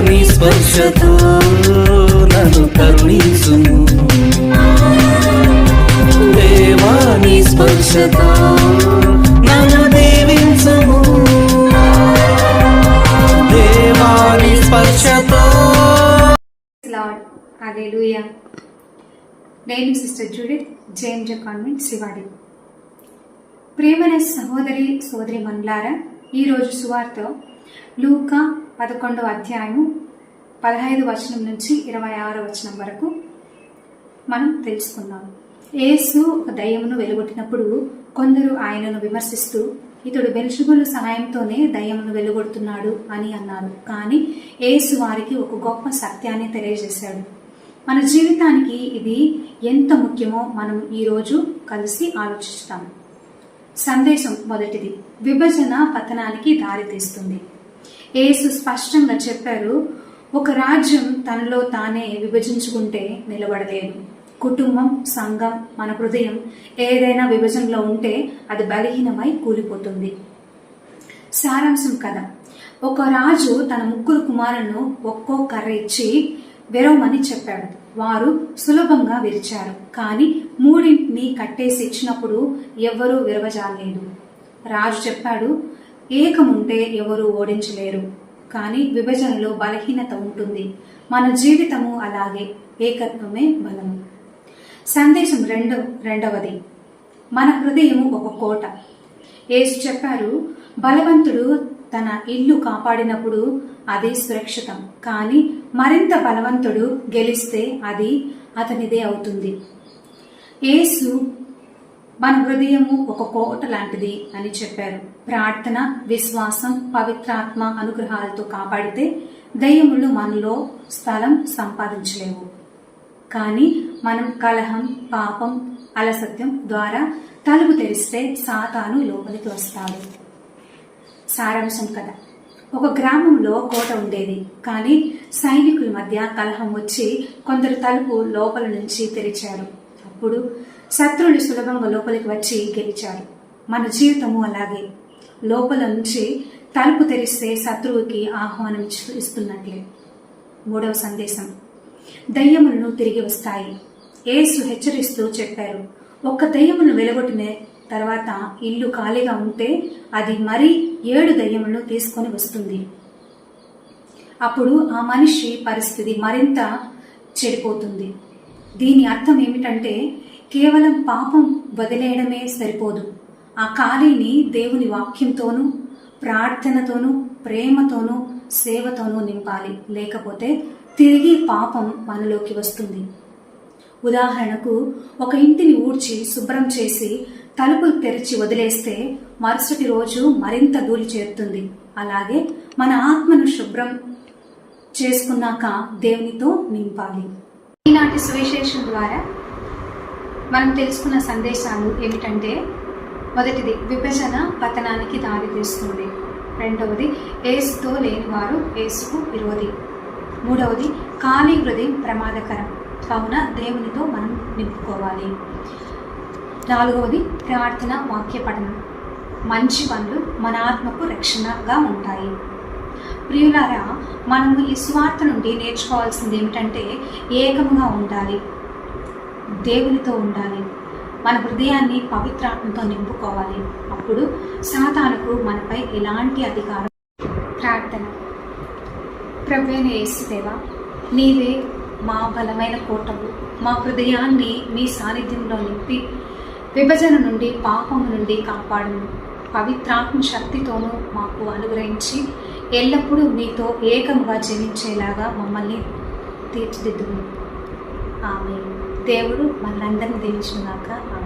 నీ స్పర్శతో నన్ను కరుణించుము. దేవా నీ స్పర్శతో నన్ను దీవించుము. దేవా నీ స్పర్శతో. హల్లెలూయా. నేను sister Judith JMJ convent Shivadi. ప్రేమన సహోదరి సోదరి మన్లారా ఈరోజు సువార్త లూకా పదకొండవ అధ్యాయము పదహైదు వచనం నుంచి ఇరవై ఆరు వచనం వరకు మనం తెలుసుకుందాం. యేసు ఒక దయ్యమును వెలుగొట్టినప్పుడు కొందరు ఆయనను విమర్శిస్తూ ఇతడు బెల్షుబులు సహాయంతోనే దయ్యమును వెలుగొడుతున్నాడు అని అన్నారు. కానీ యేసు వారికి ఒక గొప్ప సత్యాన్ని తెలియజేశాడు. మన జీవితానికి ఇది ఎంత ముఖ్యమో మనం ఈరోజు కలిసి ఆలోచిస్తాం. సందేశం మొదటిది. విభజన పతనానికి దారితీస్తుంది. యేసు స్పష్టంగా చెప్పారు ఒక రాజ్యం తనలో తానే విభజించుకుంటే నిలబడలేదు. కుటుంబం సంఘం మన హృదయం ఏదైనా విభజనలో ఉంటే అది బలహీనమై కూలిపోతుంది. సారాంశం కథ. ఒక రాజు తన ముగ్గురు కుమారులను ఒక్కో కర్ర ఇచ్చి విరవమని చెప్పాడు. వారు సులభంగా విరిచారు కానీ మూడింటిని కట్టేసి ఇచ్చినప్పుడు ఎవ్వరూ విరవజాలేదు రాజు చెప్పాడు ఏకముంటే ఎవరు ఓడించలేరు. కానీ విభజనలో బలహీనత ఉంటుంది. మన జీవితము అలాగే ఏకత్వమే బలము సందేశం రెండవ రెండవది. మన హృదయము ఒక కోట. ఏసు చెప్పారు బలవంతుడు తన ఇల్లు కాపాడినప్పుడు అది సురక్షితం. కానీ మరింత బలవంతుడు గెలిస్తే అది అతనిదే అవుతుంది. ఏసు మన హృదయము ఒక కోట లాంటిది అని చెప్పారు. ప్రార్థన విశ్వాసం పవిత్రాత్మ అనుగ్రహాలతో కాపాడితే దయ్యములు మనలో స్థలం సంపాదించలేవు. కానీ మనం కలహం పాపం అలసత్యం ద్వారా తలుపు తెరిస్తే సాతాను లోపలికి వస్తాడు. సారాంశం కదా ఒక గ్రామంలో కోట ఉండేది. కానీ సైనికుల మధ్య కలహం వచ్చి కొందరు తలుపు లోపల నుంచి తెరిచారు. అప్పుడు శత్రువులు సులభంగా లోపలికి వచ్చి గెలిచారు. మన జీవితము అలాగే. లోపల నుంచి తలుపు తెరిస్తే శత్రువుకి ఆహ్వానం ఇస్తున్నట్లే. మూడవ సందేశం. దయ్యములను తిరిగి వస్తాయి. ఏసు హెచ్చరిస్తూ చెప్పారు. ఒక్క దయ్యమును వెలగొట్టిన తర్వాత ఇల్లు ఖాళీగా ఉంటే అది మరి ఏడు దయ్యములను తీసుకొని వస్తుంది. అప్పుడు ఆ మనిషి పరిస్థితి మరింత చెడిపోతుంది. దీని అర్థం ఏమిటంటే కేవలం పాపం వదిలేయడమే సరిపోదు. ఆ ఖాళీని దేవుని వాక్యంతోనూ ప్రార్థనతోనూ ప్రేమతోనూ సేవతోనూ నింపాలి. లేకపోతే తిరిగి పాపం మనలోకి వస్తుంది. ఉదాహరణకు ఒక ఇంటిని ఊడ్చి శుభ్రం చేసి తలుపులు తెరిచి వదిలేస్తే మరుసటి రోజు మరింత ధూళి చేరుతుంది. అలాగే మన ఆత్మను శుభ్రం చేసుకున్నాక దేవునితో నింపాలి. ఈనాటి సువిశేషం ద్వారా మనం తెలుసుకున్న సందేశాలు ఏమిటంటే మొదటిది విభజన పతనానికి దారితీస్తుంది రెండవది ఏసుతో లేనివారు ఏసుకు విరోధి. మూడవది ఖాళీ హృదయం ప్రమాదకరం. కావున దేవునితో మనం నింపుకోవాలి. నాలుగవది ప్రార్థన వాక్య పఠనం. మంచి పనులు మన ఆత్మకు రక్షణగా ఉంటాయి. ప్రియులారా మనము ఈ స్వార్థ నుండి నేర్చుకోవాల్సింది ఏమిటంటే ఏకముగా ఉండాలి. దేవునితో ఉండాలి. మన హృదయాన్ని పవిత్రాత్మతో నింపుకోవాలి. అప్పుడు సాతానుకు మనపై ఎలాంటి అధికారం? ప్రార్థన. ప్రవేణ యేసుదేవ నీవే మా బలమైన కోటము. మా హృదయాన్ని మీ సాన్నిధ్యంలో నింపి విభజన నుండి పాపము నుండి కాపాడును పవిత్రాత్మ శక్తితోనూ మాకు అనుగ్రహించి ఎల్లప్పుడూ మీతో ఏకముగా జీవించేలాగా మమ్మల్ని తీర్చిదిద్దును ఆమె దేవుడు మనందరినీ దీవించుగాక ఆమె